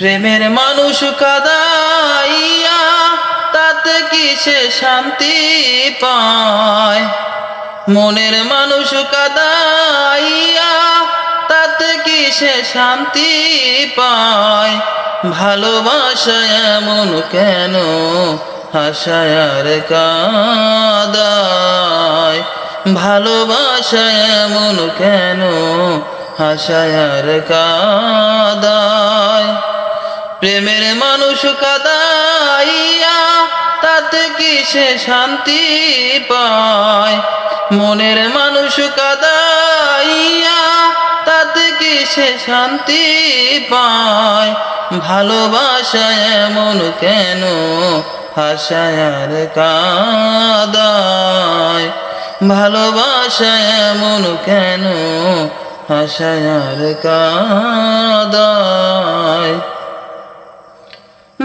প্রেমের মানুষ কাদাইয়া, তাতে কি সে শান্তি পায়? মনের মানুষ কাদাইয়া, তাতে কি সে শান্তি পায়? ভালোবাসায় এমন কেন হাসায়ার কাদায়? ভালোবাসায় এমন কেন হাসায়ার কাদায়? প্রেমের মানুষ কাদাইয়া, তাতে কি সে শান্তি পায়? মনের মানুষ কাদাইয়া, তাতে কি সে শান্তি পায়? ভালোবাসায় এমন কেন? হাসায়ার কাদায়। ভালোবাসায় এমন কেন? হাসায়ার কাদায়।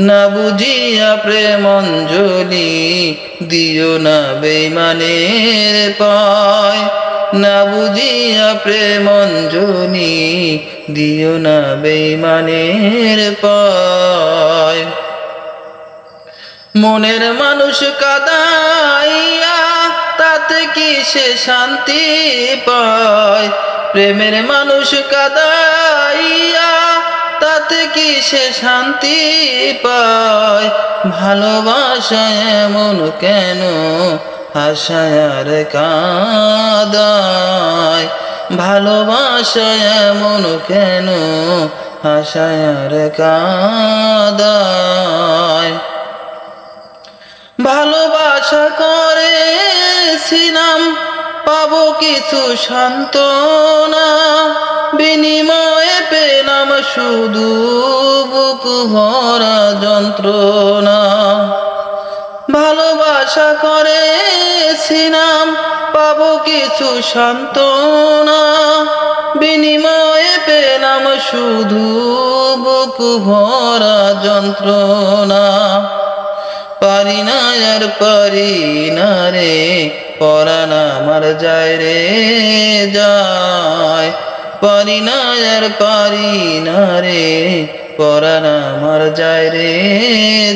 না বুঝিয়া প্রেমঞ্জলি দিও না বেমানের পায়। না বুঝিয়া প্রেমঞ্জলি দিও না বেমানের পায়। মনের মানুষ কাদাইয়া, তাতে কি সে শান্তি পায়? প্রেমের মানুষ কাদাইয়া তাতে কি সে শান্তি পায়? ভালোবাসা এমন কেন? হাসায়ার কাদায়। ভালোবাসা এমন কেন? হাসায়ার কাদায়। ভালোবাসা করে সিনাম পাবো কিছু সান্ত্বনা। বিনিময়ে পেলাম শুধু বুক ভরা যন্ত্রণা। ভালোবাসা করেছিলাম, পাবো কিছু সান্ত্বনা। বিনিময়ে পেলাম শুধু বুক ভরা যন্ত্রণা। পারি না আর পারি না রে পরাণ আমার যায় রে, যায়। পারি না আর পারি না রে, পরাণ আমার যায় রে,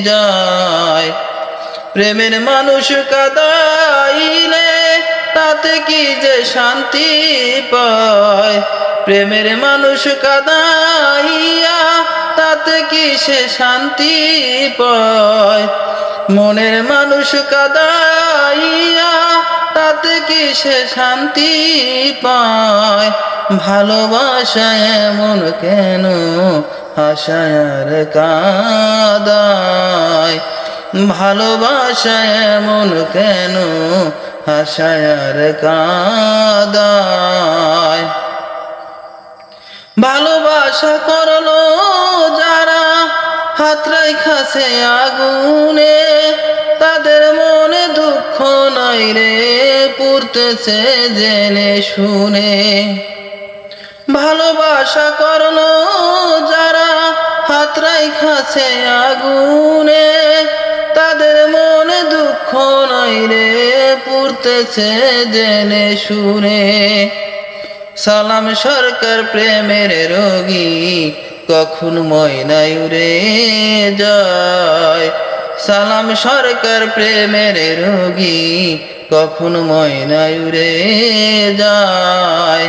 যায়। প্রেমের মানুষ কাদাইলে তাতে কি যে শান্তি পায়? প্রেমের মানুষ কাদাইয়া তাতে কি সে শান্তি পায়? মনের মানুষ কাদাইয়া, তাতে কি সে শান্তি পায়? ভালোবাসা এমন কেন? হাসায়ার কাদায়। ভালোবাসা এমন কেন? হাসায়ার কাদায়। ভালোবাসা করল হাত খাসে আগুনে, তাদের মনে দুঃখ নাই রে পুরতেছে জেনে শুনে। ভালোবাসা করল যারা হাত খাসে আগুনে, তাদের মনে দুঃখ নাই রে পুরতেছে জেনে শুনে। সালাম সরকার প্রেমের রোগী কখন ময়নায় যায়? সালাম সরকার প্রেমের রোগী, কখন ময়নায় যায়?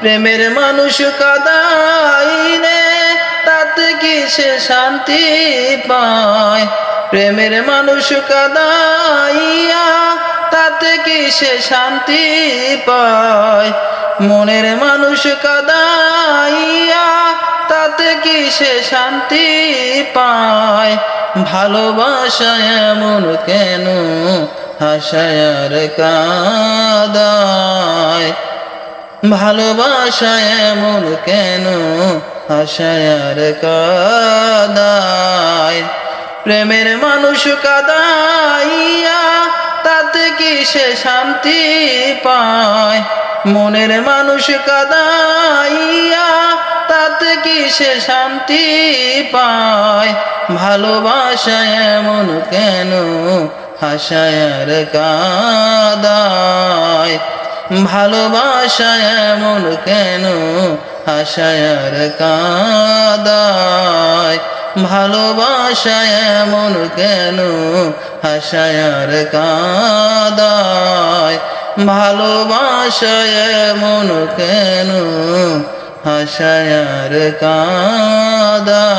প্রেমের মানুষ কাদাইলে তাতে কি সে শান্তি পায়? প্রেমের মানুষ কাদাইয়া, তাতে কি সে শান্তি পায়? মনের মানুষ কাদাইয়া তাতে কি সে শান্তি পায়? ভালোবাসা এমন কেন? হাসায়ার কাদায়। ভালোবাসা এমন কেন? হাসায়ার কাদায়। প্রেমের মানুষ কাদাইয়া, তাতে কি সে শান্তি পায়? মনের মানুষ কাদাইয়া তাতে কি সে শান্তি পায়? ভালোবাসা এমন কেন? হাসায়ার কাদায়। ভালোবাসা এমন কেন? হাসায়ার কাদায়। ভালোবাসা এমন কেন? হাসায়ার কাদায়। ভালোবাসা এমন কেন? হাসায়ার কাদায়